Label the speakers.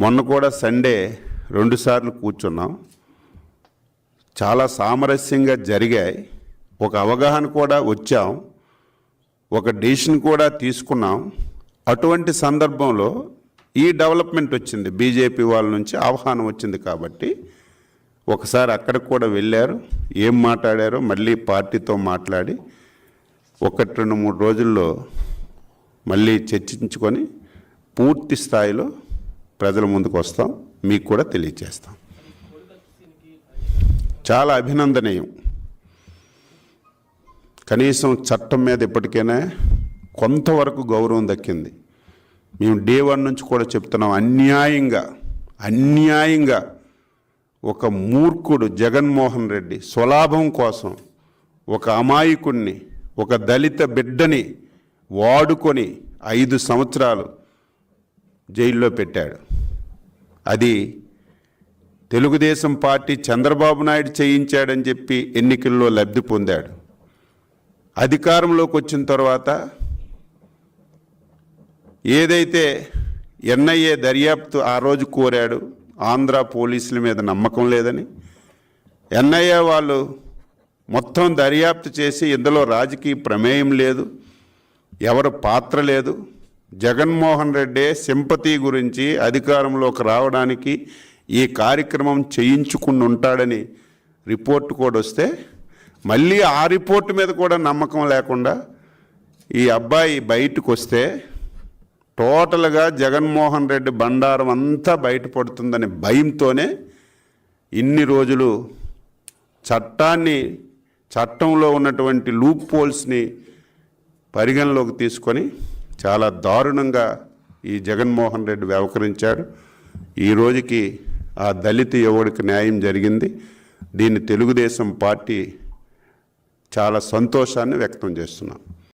Speaker 1: మొన్న కూడా సండే రెండుసార్లు కూర్చున్నాం. చాలా సామరస్యంగా జరిగాయి. ఒక అవగాహన కూడా వచ్చాం. ఒక డెసిషన్ కూడా తీసుకున్నాం. అటువంటి సందర్భంలో ఈ డెవలప్మెంట్ వచ్చింది. బీజేపీ వాళ్ళ నుంచి ఆహ్వానం వచ్చింది కాబట్టి ఒకసారి అక్కడికి కూడా వెళ్ళారు. ఏం మాట్లాడారో మళ్ళీ పార్టీతో మాట్లాడి ఒకటి రెండు మూడు రోజుల్లో మళ్ళీ చర్చించుకొని పూర్తి స్థాయిలో ప్రజల ముందుకు వస్తాం మీకు కూడా తెలియజేస్తాం చాలా అభినందనీయం. కనీసం చట్టం మీద ఇప్పటికైనా కొంతవరకు గౌరవం దక్కింది. మేము డే వన్ నుంచి కూడా చెప్తున్నాం అన్యాయంగా అన్యాయంగా ఒక మూర్ఖుడు జగన్మోహన్ రెడ్డి స్వలాభం కోసం ఒక అమాయకుణ్ణి ఒక దళిత బిడ్డని వాడుకొని ఐదు సంవత్సరాలు జైల్లో పెట్టాడు. అది తెలుగుదేశం పార్టీ చంద్రబాబు నాయుడు చేయించాడని చెప్పి ఎన్నికల్లో లబ్ధి పొందాడు. అధికారంలోకి వచ్చిన తర్వాత ఏదైతే ఎన్ఐఏ దర్యాప్తు ఆ రోజు కోరాడు ఆంధ్ర పోలీసుల మీద నమ్మకం లేదని. ఎన్ఐఏ వాళ్ళు మొత్తం దర్యాప్తు చేసి ఇందులో రాజకీయ ప్రమేయం లేదు ఎవరు పాత్ర లేదు. జగన్మోహన్ రెడ్డి సింపతి గురించి అధికారంలోకి రావడానికి ఈ కార్యక్రమం చేయించుకుని ఉంటాడని రిపోర్ట్ కూడా వస్తే మళ్ళీ ఆ రిపోర్ట్ మీద కూడా నమ్మకం లేకుండా ఈ అబ్బాయి బయటకు వస్తే టోటల్గా జగన్మోహన్ రెడ్డి బండారం అంతా బయటపడుతుందనే భయంతోనే ఇన్ని రోజులు చట్టాన్ని చట్టంలో ఉన్నటువంటి లూప్ పోల్స్ని పరిగణలోకి తీసుకొని చాలా దారుణంగా ఈ జగన్మోహన్ రెడ్డి వ్యవహరించాడు ఈ రోజుకి ఆ దళిత యువడికి న్యాయం జరిగింది. దీన్ని తెలుగుదేశం పార్టీ చాలా సంతోషాన్ని వ్యక్తం చేస్తున్నాం